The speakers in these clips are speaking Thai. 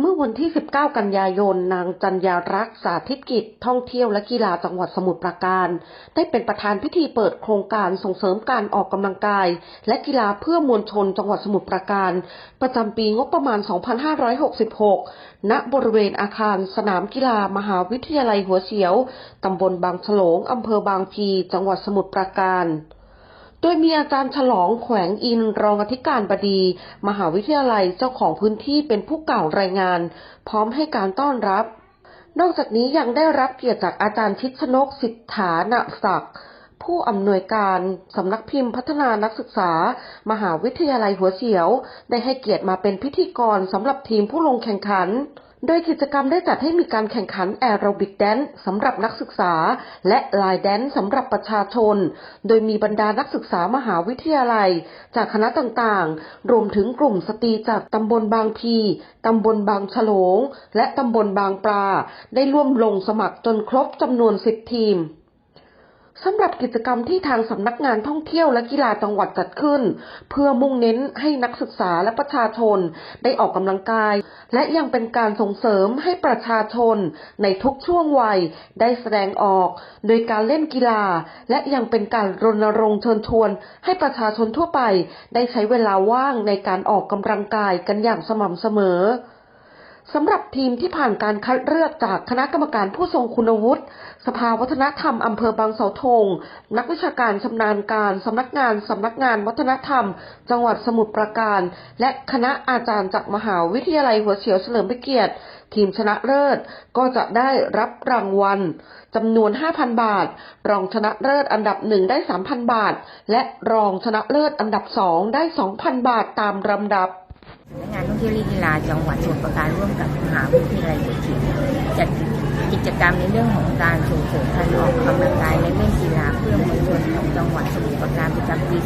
เมื่อวันที่ 19 กันยายน นางจัญญารักษ์สาธิตกิจ ท่องเที่ยวและกีฬาจังหวัดสมุทรปราการ ได้เป็นประธานพิธีเปิดโครงการส่งเสริมการออกกำลังกาย และกีฬาเพื่อมวลชนจังหวัดสมุทรปราการ ประจำปีงบประมาณ 2566 ณ บริเวณอาคารสนามกีฬามหาวิทยาลัยหัวเฉียว ตำบลบางฉลง อำเภอบางพลีจังหวัดสมุทรปราการ โดยมีอาจารย์ฉลองแขวงอินรองอธิการบดี มหาวิทยาลัยเจ้าของพื้นที่เป็นผู้กล่าวรายงาน พร้อมให้การต้อนรับ นอกจากนี้ยังได้รับเกียรติจากอาจารย์ชิดชนกสิทธาณศักดิ์ผู้อำนวยการสำนักพิมพ์พัฒนานักศึกษา มหาวิทยาลัยหัวเฉียว ได้ให้เกียรติมาเป็นพิธีกรสำหรับทีมผู้ลงแข่งขัน โดยกิจกรรมได้จัดให้มีการแข่งขันแอโรบิกแดนซ์สำหรับนักศึกษา และลายแดนซ์สำหรับประชาชน โดยมีบรรดานักศึกษามหาวิทยาลัย จากคณะต่างๆ รวมถึงกลุ่มสตรีจากตำบลบางพี ตำบลบางฉลง และตำบลบางปลา ได้ร่วมลงสมัครจนครบจำนวน 10 ทีม สำหรับกิจกรรมที่ทางสำนักงานท่องเที่ยวและกีฬาจังหวัดจัดขึ้น เพื่อมุ่งเน้นให้นักศึกษาและประชาชนได้ออกกำลังกาย และยังเป็นการส่งเสริมให้ประชาชนในทุกช่วงวัยได้แสดงออก โดยการเล่นกีฬา และยังเป็นการรณรงค์เชิญชวน ให้ประชาชนทั่วไป ได้ใช้เวลาว่างในการออกกำลังกายกันอย่างสม่ำเสมอ สำหรับทีมที่ผ่านการคัดเลือกจากคณะกรรมการผู้ทรงคุณวุฒิ สภาวัฒนธรรมอำเภอบางเสาธง นักวิชาการชำนาญการสำนักงานสำนักงานวัฒนธรรม จังหวัดสมุทรปราการ และคณะอาจารย์จากมหาวิทยาลัยหัวเฉียวเฉลิมพระเกียรติ ทีมชนะเลิศก็จะได้รับรางวัลจำนวน 5,000 บาท รองชนะเลิศอันดับหนึ่งได้ 3,000 บาท และรองชนะเลิศอันดับสองได้ 2,000 บาทตามลำดับ ท่องเที่ยวและกีฬาจังหวัดสมุทรปราการร่วมกับมหาวิทยาลัยเฉียวจัดกิจกรรมในเรื่องของการส่งเสริมการออกกำลังกายในเล่นกีฬาเพื่อมวลชนของจังหวัดสมุทรปราการประจำปี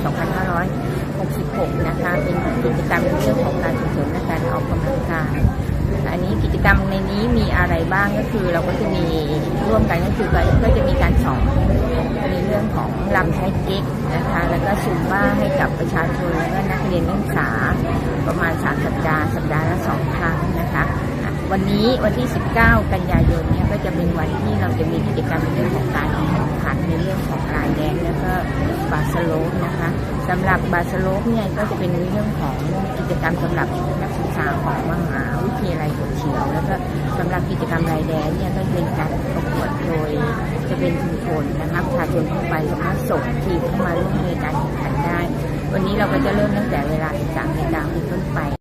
2566 นะคะเป็นกิจกรรมในเรื่องของการส่งเสริมและการออกกำลังกาย จกรรมในนี้มีอะไรบ้างก็คือเราก็จะมีร่วมกันก็คือก็จะมีการสอนในเรื่องของลำใช้เก๊กนะคะแล้วก็ซุมบ้าให้กับประชาชนและก็นักเรียนนักศึกษาประมาณ3สัปดาห์สัปดาห์ละ2ครั้งนะคะวันนี้วันที่ 19 กันยายนเนี่ยก็จะเป็นวันที่เราจะมีกิจกรรมในเรื่องของการแข่งขันในเรื่องของลายแดนแล้วก็บาสโลปนะคะ สำหรับบาสโลปเนี่ยก็จะเป็นเรื่องของกิจกรรมสำหรับนักศึกษาของมหาวิทยาลัยหัวเฉียว แล้วก็สำหรับกิจกรรมรายแดนเนี่ยก็เป็นการประกวดโดยจะเป็นชุมชนนะคะประชาชนทั่วไปสามารถส่งทีมเข้ามาร่วมในการแข่งขันได้ วันนี้เราก็จะเริ่มตั้งแต่เวลา 13นาฬิกาเป็นต้นไป